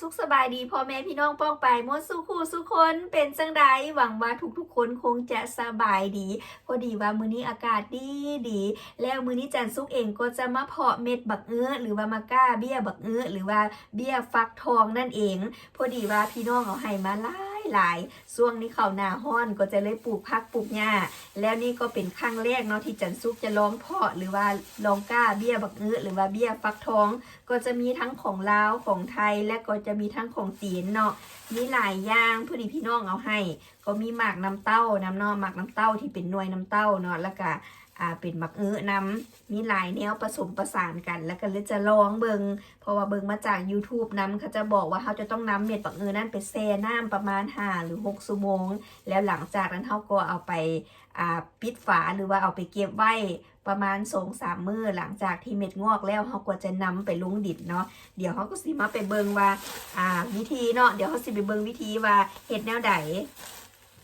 สุขสบายดีพ่อแม่พี่น้องป้องไปมดสู้คู่สู้คนเป็นจังใดหวังว่าทุกๆคนคงจะสบายดี พอดีว่ามื้อนี้อากาศดีดี แล้วมื้อนี้จันซุกเองก็จะมาเพาะเม็ดบักเอื้อหรือว่ามาก้าเบี้ยบักเอื้อหรือว่าเบี้ยฟักทองนั่นเอง พอดีว่าพี่น้องเอาให้มาหลา หลายช่วงนี้เขาหนาห้อนก็จะเลยปลูกพักปลูกหญ้าแล้วนี่ก็เป็นครั้งแรกเนาะที่จันซุกจะลองเพาะหรือว่าลองกล้าเบี้ยบักเอื้อหรือว่าเบี้ยฟักทอง ก็จะมีทั้งของลาวของไทยและก็จะมีทั้งของจีนเนาะมีหลายอย่างพอดีพี่น้องเอาให้ก็มีหมากน้ำเต้าน้ำนาะหมากน้ำเต้าที่เป็นหน่วยน้ำเต้าเนาะแล้วก็อ่าเป็นบักเอื้อน้ำมีหลายแนวผสมประสานกัน แล้วก็เลยจะลองเบิงเพราะว่าเบิงมาจาก YouTube น้ำเขาจะบอกว่าเขาจะต้องน้ำเม็ดบักเอื้อนั่นไปแช่น้ำประมาณ5หรือ6ชั่วโมง แล้วหลังจากนั้นเขาก็เอาไปอ่าปิดฝาหรือว่าเอาไปเก็บไว้ประมาณสองสามมือหลังจากที่เม็ดงอกแล้วเขาก็จะนำไปลงดินเนาะเดี๋ยวเขาก็สิมาไปเบิงว่าอ่าวิธีเนาะเดี๋ยวเขาสิไปเบิงวิธีว่าเฮ็ดแนวใด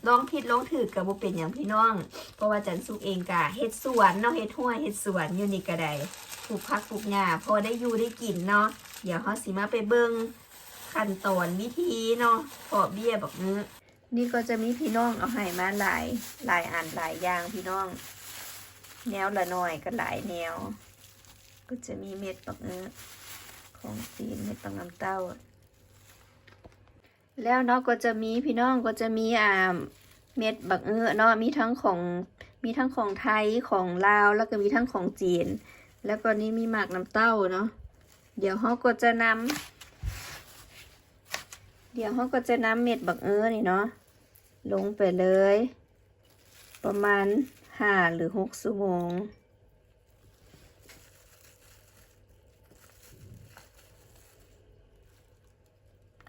ลองผิดลองถือกับบ่เป็นอย่างพี่น้อง เพราะว่าจันสุกเองกะเฮ็ดสวนเนาะเฮ็ดห้วยเฮ็ดสวนอยู่นี่ก็ได้ปลูกผักปลูกหญ้าพอได้อยู่ได้กินเนาะเดี๋ยวเขาสิมาไปเบิงขั้นตอนวิธีเนาะพาะเบี้ยแบบนี้นี่ก็จะมีพี่น้องเอาให้มาหลายหลายอันหลายอย่างพี่น้อง แนวละหน่อยก็หลายแนว ก็จะมีเม็ดปักเนื้อของจีนเม็ดปักน้ำเต้า แล้วเนาะก็จะมีพี่น้องก็จะมีอ่าเม็ดบักเอื้อเนาะมีทั้งของมีทั้งของไทยของลาวแล้วก็มีทั้งของจีน แล้วก็นี่มีหมากน้ำเต้าเนาะเดี๋ยวเขาก็จะนำเดี๋ยวเขาก็จะนำเม็ดบักเอื้อนี่เนาะลงไปเลย ประมาณห้าหรือหกชั่วโมง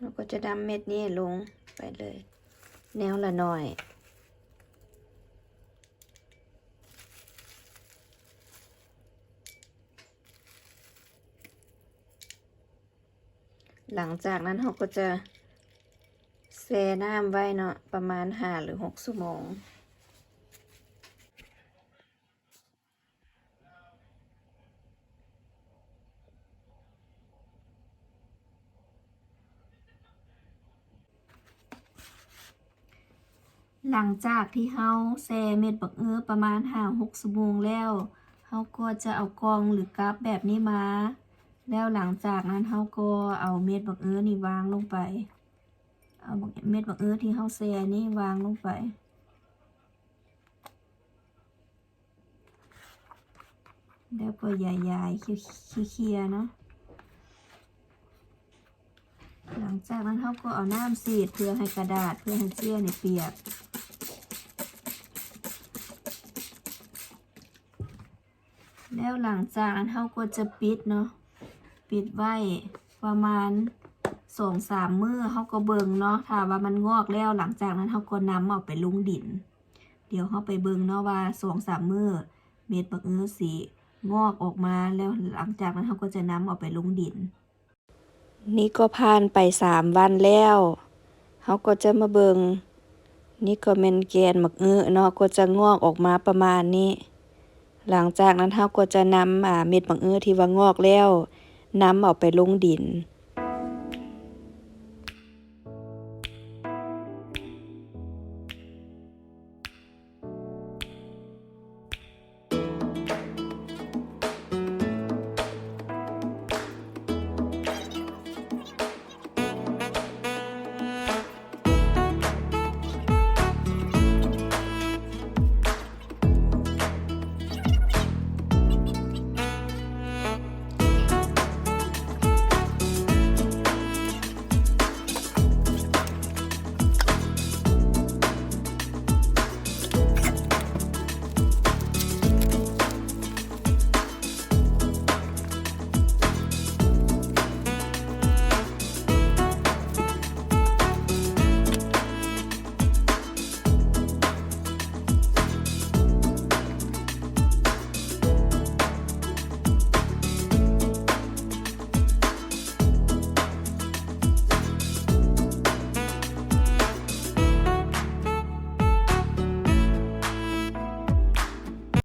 เราก็จะดำเม็ดนี้ลงไปเลย แนวละหน่อย หลังจากนั้นเราก็จะแช่น้ำไว้เนาะประมาณห้าหรือหกชั่วโมง หลังจากที่เฮาแซ่เม็ดบักเอื้อประมาณห้าหกชั่วโมงแล้วเฮาก็จะเอากองหรือกราฟแบบนี้มา แล้วหลังจากนั้นเฮาก็เอาเม็ดบักเอื้อนี่วางลงไป เอาเม็ดบักเอื้อที่เฮาแซ่นี่วางลงไปแล้วก็ใหญ่ๆเคลียๆเนาะหลังจากนั้นเขาก็เอาน้ำสีดเพื่อให้กระดาษเพื่อให้เสื้อเนี่ยเปียก แล้วหลังจากนั้นเขาก็จะปิดเนาะปิดไว้ประมาณสองสามมือเขาก็เบิงเนาะถ้าว่ามันงอกแล้วหลังจากนั้นเขาก็นำเอาไปลุงดิน เดี๋ยวเขาไปเบิงเนาะว่าสองสามมือเม็ดบักเอื้อสีงอกออกมาแล้วหลังจากนั้นเขาก็จะนำเอาไปลุงดิน นี่ก็ผ่านไปสามวันแล้วเขาก็จะมาเบิงนี่ก็เมนแกนหมักเอื้อเนาะก็จะงอกออกมาประมาณนี้ หลังจากนั้นเขาก็จะนำเม็ดบังเอื้อที่ว่างอกแล้วนำเอาไปลงดิน